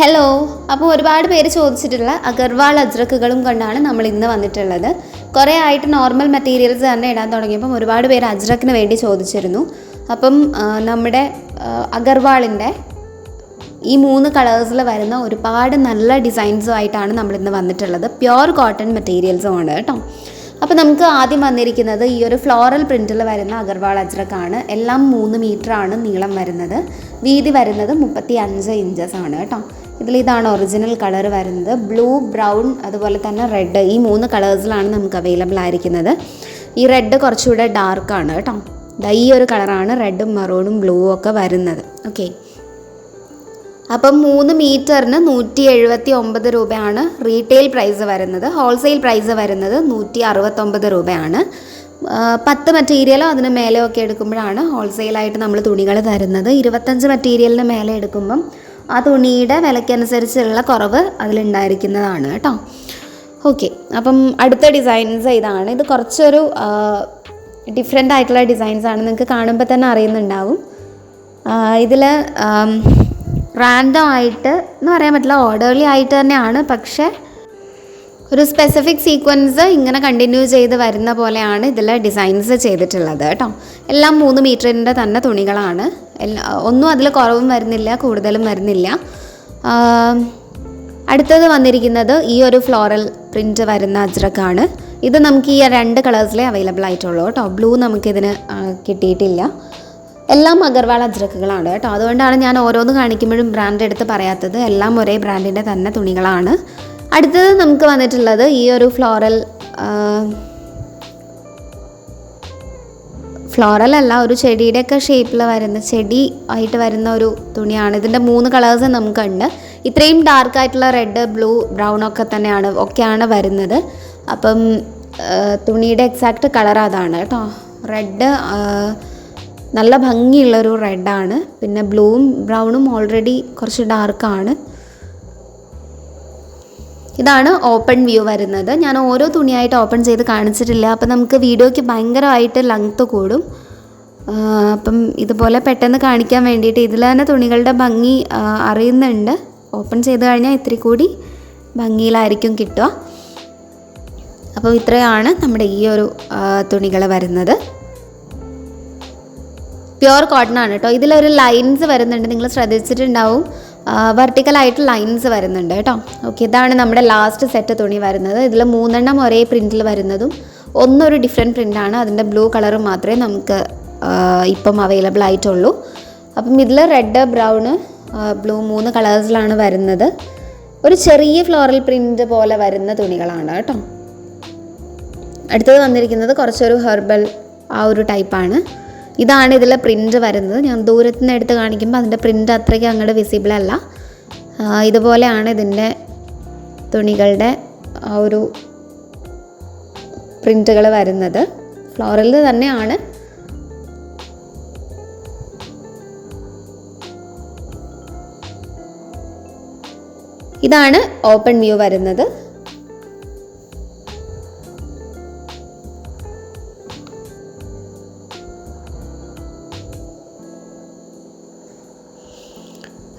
Hello അപ്പോൾ ഒരുപാട് പേര് ചോദിച്ചിട്ടുള്ള അഗർവാൾ അജ്രക്കുകളും കൊണ്ടാണ് നമ്മൾ ഇന്ന് വന്നിട്ടുള്ളത്. കുറേ ആയിട്ട് നോർമൽ മെറ്റീരിയൽസ് തന്നെ ഇടാൻ തുടങ്ങിയപ്പം ഒരുപാട് പേര് അജ്രക്കിന് വേണ്ടി ചോദിച്ചിരുന്നു. അപ്പം നമ്മുടെ അഗർവാളിന്റെ ഈ മൂന്ന് കളേഴ്സിൽ വരുന്ന ഒരുപാട് നല്ല ഡിസൈൻസും ആയിട്ടാണ് നമ്മൾ ഇന്ന് വന്നിട്ടുള്ളത്. പ്യുർ കോട്ടൺ മെറ്റീരിയൽസും ആണ് കേട്ടോ. അപ്പോൾ നമുക്ക് ആദ്യം വന്നിരിക്കുന്നത് ഈ ഒരു ഫ്ലോറൽ പ്രിന്റിൽ വരുന്ന അഗർവാൾ അജ്രക്കാണ്. എല്ലാം മൂന്ന് ആണ് നീളം വരുന്നത്. വീതി വരുന്നത് മുപ്പത്തി അഞ്ച് ഇഞ്ചസ് ആണ് കേട്ടോ. ഇതിൽ ഇതാണ് ഒറിജിനൽ കളർ വരുന്നത്. ബ്ലൂ ബ്രൗൺ അതുപോലെ തന്നെ റെഡ് ഈ മൂന്ന് കളേഴ്സിലാണ് നമുക്ക് അവൈലബിൾ ആയിരിക്കുന്നത്. ഈ റെഡ് കുറച്ചുകൂടെ ഡാർക്കാണ് കേട്ടോ. ഈ ഒരു കളറാണ് റെഡും മെറൂണും ബ്ലൂവും ഒക്കെ വരുന്നത്. ഓക്കെ അപ്പം മൂന്ന് മീറ്ററിന് നൂറ്റി എഴുപത്തി ഒമ്പത് രൂപയാണ് റീറ്റെയിൽ പ്രൈസ് വരുന്നത്. ഹോൾസെയിൽ പ്രൈസ് വരുന്നത് നൂറ്റി അറുപത്തൊമ്പത് രൂപയാണ് പത്ത് മെറ്റീരിയലോ അതിന് മേലെയോ ഒക്കെ എടുക്കുമ്പോഴാണ് ഹോൾസെയിലായിട്ട് നമ്മൾ തുണികൾ തരുന്നത്. ഇരുപത്തഞ്ച് മെറ്റീരിയലിന് മേലെ എടുക്കുമ്പം ആ തുണിയുടെ വിലക്കനുസരിച്ചുള്ള കുറവ് അതിലുണ്ടായിരിക്കുന്നതാണ് കേട്ടോ. ഓക്കെ അപ്പം അടുത്ത ഡിസൈൻസ് ഇതാണ്. ഇത് കുറച്ചൊരു ഡിഫറെന്റ് ആയിട്ടുള്ള ഡിസൈൻസ് ആണ്. നിങ്ങൾക്ക് കാണുമ്പോൾ തന്നെ അറിയുന്നുണ്ടാവും. ഇതിൽ റാൻഡം ആയിട്ട് എന്ന് പറയാൻ പറ്റില്ല ഓർഡർലി ആയിട്ട് തന്നെയാണ്. പക്ഷേ ഒരു സ്പെസിഫിക് സീക്വൻസ് ഇങ്ങനെ കണ്ടിന്യൂ ചെയ്ത് വരുന്ന പോലെയാണ് ഇതിൽ ഡിസൈൻസ് ചെയ്തിട്ടുള്ളത് കേട്ടോ. എല്ലാം മൂന്ന് മീറ്ററിന്റെ തന്നെ തുണികളാണ്. ഒന്നും അതിൽ കുറവും വരുന്നില്ല കൂടുതലും വരുന്നില്ല. അടുത്തത് വന്നിരിക്കുന്നത് ഈ ഒരു ഫ്ലോറൽ പ്രിന്റ് വരുന്ന അജ്രക്കാണ് ഇത് നമുക്ക് ഈ രണ്ട് കളേഴ്സിലേ അവൈലബിൾ ആയിട്ടുള്ളൂ കേട്ടോ. ബ്ലൂ നമുക്കിതിന് കിട്ടിയിട്ടില്ല. എല്ലാം അഗർവാൾ അജ്രക്കുകളാണ് കേട്ടോ. അതുകൊണ്ടാണ് ഞാൻ ഓരോന്ന് കാണിക്കുമ്പോഴും ബ്രാൻഡ് എടുത്ത് പറയാത്തത്. എല്ലാം ഒരേ ബ്രാൻഡിന്റെ തന്നെ തുണികളാണ്. അടുത്തത് നമുക്ക് വന്നിട്ടുള്ളത് ഈ ഒരു ഫ്ലോറൽ ഫ്ലോറൽ അല്ല ഒരു ചെടിയുടെയൊക്കെ ഷേപ്പിൽ വരുന്ന ചെടി ആയിട്ട് വരുന്ന ഒരു തുണിയാണ്. ഇതിന്റെ മൂന്ന് കളേഴ്സ് നമുക്കുണ്ട്. ഇത്രയും ഡാർക്ക് ആയിട്ടുള്ള റെഡ് ബ്ലൂ ബ്രൗൺ ഒക്കെ തന്നെയാണ് ഒക്കെയാണ് വരുന്നത്. അപ്പം തുണിയുടെ എക്സാക്റ്റ് കളർ അതാണ് കേട്ടോ. റെഡ് നല്ല ഭംഗിയുള്ളൊരു റെഡാണ്. പിന്നെ ബ്ലൂവും ബ്രൗണും ഓൾറെഡി കുറച്ച് ഡാർക്കാണ് ഇതാണ് ഓപ്പൺ വ്യൂ വരുന്നത്. ഞാൻ ഓരോ തുണിയായിട്ട് ഓപ്പൺ ചെയ്ത് കാണിച്ചിട്ടില്ല. അപ്പം നമുക്ക് വീഡിയോയ്ക്ക് ഭയങ്കരമായിട്ട് ലെങ്ത്ത് കൂടും. അപ്പം ഇതുപോലെ പെട്ടെന്ന് കാണിക്കാൻ വേണ്ടിയിട്ട് ഇതിൽ തന്നെ തുണികളുടെ ഭംഗി അറിയുന്നുണ്ട്. ഓപ്പൺ ചെയ്ത് കഴിഞ്ഞാൽ ഇത്തിരി കൂടി ഭംഗിയിലായിരിക്കും കിട്ടുക. അപ്പോൾ ഇത്രയാണ് നമ്മുടെ ഈ ഒരു തുണികൾ വരുന്നത്. പ്യുവർ കോട്ടൺ ആണ് കേട്ടോ. ഇതിലൊരു ലൈൻസ് വരുന്നുണ്ട്. നിങ്ങൾ ശ്രദ്ധിച്ചിട്ടുണ്ടാവും. വെർട്ടിക്കലായിട്ട് ലൈൻസ് വരുന്നുണ്ട് കേട്ടോ. ഓക്കെ ഇതാണ് നമ്മുടെ ലാസ്റ്റ് സെറ്റ് തുണി വരുന്നത്. ഇതിൽ മൂന്നെണ്ണം ഒരേ പ്രിന്റിൽ വരുന്നതും ഒന്നൊരു ഡിഫറെന്റ് പ്രിന്റാണ് അതിന്റെ ബ്ലൂ കളർ മാത്രമേ നമുക്ക് ഇപ്പം അവൈലബിൾ ആയിട്ടുള്ളൂ. അപ്പം ഇതിൽ റെഡ് ബ്രൗണ് ബ്ലൂ മൂന്ന് കളേഴ്സിലാണ് വരുന്നത്. ഒരു ചെറിയ ഫ്ലോറൽ പ്രിന്റ് പോലെ വരുന്ന തുണികളാണ് കേട്ടോ. അടുത്തത് വന്നിരിക്കുന്നത് കുറച്ചൊരു ഹെർബൽ ആ ഒരു ടൈപ്പാണ് ഇതാണ് ഇതിലെ പ്രിന്റ് വരുന്നത്. ഞാൻ ദൂരത്തു നിന്ന് എടുത്ത് കാണിക്കുമ്പോൾ അതിന്റെ പ്രിന്റ് അത്രയ്ക്ക് അങ്ങോട്ട് വിസിബിൾ അല്ല. ഇതുപോലെയാണ് ഇതിന്റെ തുണികളുടെ ആ ഒരു പ്രിന്റുകൾ വരുന്നത്. ഫ്ലോറൽ തന്നെയാണ്. ഇതാണ് ഓപ്പൺ വ്യൂ വരുന്നത്.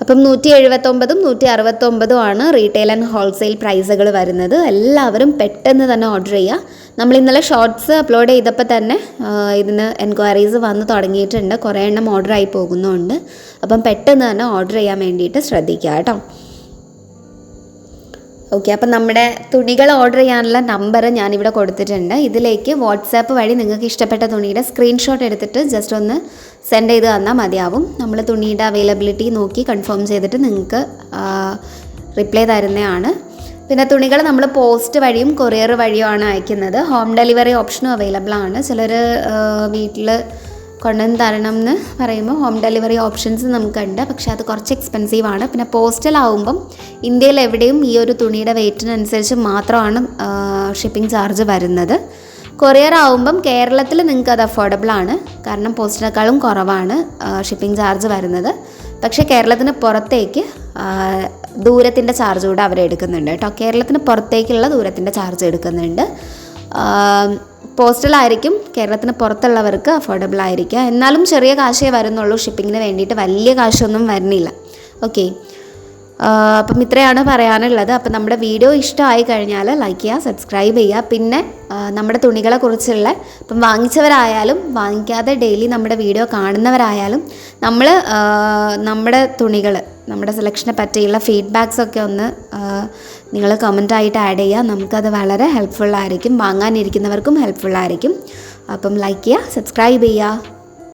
അപ്പം നൂറ്റി എഴുപത്തൊമ്പതും നൂറ്റി അറുപത്തൊമ്പതും ആണ് റീറ്റെയിൽ ആൻഡ് ഹോൾസെയിൽ പ്രൈസുകൾ വരുന്നത്. എല്ലാവരും പെട്ടെന്ന് തന്നെ ഓർഡർ ചെയ്യുക. നമ്മൾ ഇന്നലെ ഷോർട്സ് അപ്ലോഡ് ചെയ്തപ്പോൾ തന്നെ ഇതിന് എൻക്വയറീസ് വന്ന് തുടങ്ങിയിട്ടുണ്ട്. കുറേ എണ്ണം ഓർഡർ ആയി പോകുന്നുണ്ട്. അപ്പം പെട്ടെന്ന് തന്നെ ഓർഡർ ചെയ്യാൻ വേണ്ടിയിട്ട് ശ്രദ്ധിക്കുക കേട്ടോ. ഓക്കെ അപ്പം നമ്മുടെ തുണികൾ ഓർഡർ ചെയ്യാനുള്ള നമ്പർ ഞാനിവിടെ കൊടുത്തിട്ടുണ്ട്. ഇതിലേക്ക് വാട്സാപ്പ് വഴി നിങ്ങൾക്ക് ഇഷ്ടപ്പെട്ട തുണിയുടെ സ്ക്രീൻഷോട്ട് എടുത്തിട്ട് ജസ്റ്റ് ഒന്ന് സെൻഡ് ചെയ്ത് തന്നാൽ മതിയാവും. നമ്മൾ തുണിയുടെ അവൈലബിലിറ്റി നോക്കി കൺഫേം ചെയ്തിട്ട് നിങ്ങൾക്ക് റിപ്ലൈ തരുന്നതാണ്. പിന്നെ തുണികൾ നമ്മൾ പോസ്റ്റ് വഴിയും കൊറിയർ വഴിയുമാണ് അയക്കുന്നത്. ഹോം ഡെലിവറി ഓപ്ഷനും അവൈലബിൾ ആണ്. ചിലർ വീട്ടിൽ കൊണ്ടുവന്ന് തരണം എന്ന് പറയുമ്പോൾ ഹോം ഡെലിവറി ഓപ്ഷൻസ് നമുക്കുണ്ട്. പക്ഷേ അത് കുറച്ച് എക്സ്പെൻസീവ് ആണ്. പിന്നെ പോസ്റ്റൽ ആവുമ്പം ഇന്ത്യയിൽ എവിടെയും ഈ ഒരു തുണിയുടെ വെയ്റ്റിനനുസരിച്ച് മാത്രമാണ് ഷിപ്പിംഗ് ചാർജ് വരുന്നത്. കൊറിയർ ആവുമ്പം കേരളത്തിൽ നിങ്ങൾക്ക് അത് അഫോർഡബിൾ ആണ്. കാരണം പോസ്റ്റിനേക്കാളും കുറവാണ് ഷിപ്പിംഗ് ചാർജ് വരുന്നത്. പക്ഷേ കേരളത്തിന് പുറത്തേക്ക് ദൂരത്തിന്റെ ചാർജ് കൂടെ അവർ എടുക്കുന്നുണ്ട് കേട്ടോ. കേരളത്തിന് പുറത്തേക്കുള്ള ദൂരത്തിന്റെ ചാർജ് എടുക്കുന്നുണ്ട്. പോസ്റ്റലായിരിക്കും. കേരളത്തിന് പുറത്തുള്ളവർക്ക് അഫോർഡബിൾ ആയിരിക്കുക എന്നാലും ചെറിയ കാശേ വരുന്നുള്ളൂ. ഷിപ്പിങ്ങിന് വേണ്ടിയിട്ട് വലിയ കാശൊന്നും വരുന്നില്ല. ഓക്കെ. അപ്പം ഇത്രയാണ് പറയാനുള്ളത്. അപ്പം നമ്മുടെ വീഡിയോ ഇഷ്ടമായി കഴിഞ്ഞാൽ ലൈക്ക് ചെയ്യുക സബ്സ്ക്രൈബ് ചെയ്യുക. പിന്നെ നമ്മുടെ തുണികളെ കുറിച്ചുള്ള ഇപ്പം വാങ്ങിച്ചവരായാലും വാങ്ങിക്കാതെ ഡെയിലി നമ്മുടെ വീഡിയോ കാണുന്നവരായാലും നമ്മൾ നമ്മുടെ തുണികൾ നമ്മുടെ സെലക്ഷനെ പറ്റിയുള്ള ഫീഡ്ബാക്സ് ഒക്കെ ഒന്ന് നിങ്ങൾ കമന്റായിട്ട് ആഡ് ചെയ്യുക. നമുക്കത് വളരെ ഹെൽപ്ഫുള്ളായിരിക്കും വാങ്ങാനിരിക്കുന്നവർക്കും ഹെൽപ്ഫുള്ളായിരിക്കും അപ്പം ലൈക്ക് ചെയ്യുക സബ്സ്ക്രൈബ് ചെയ്യുക.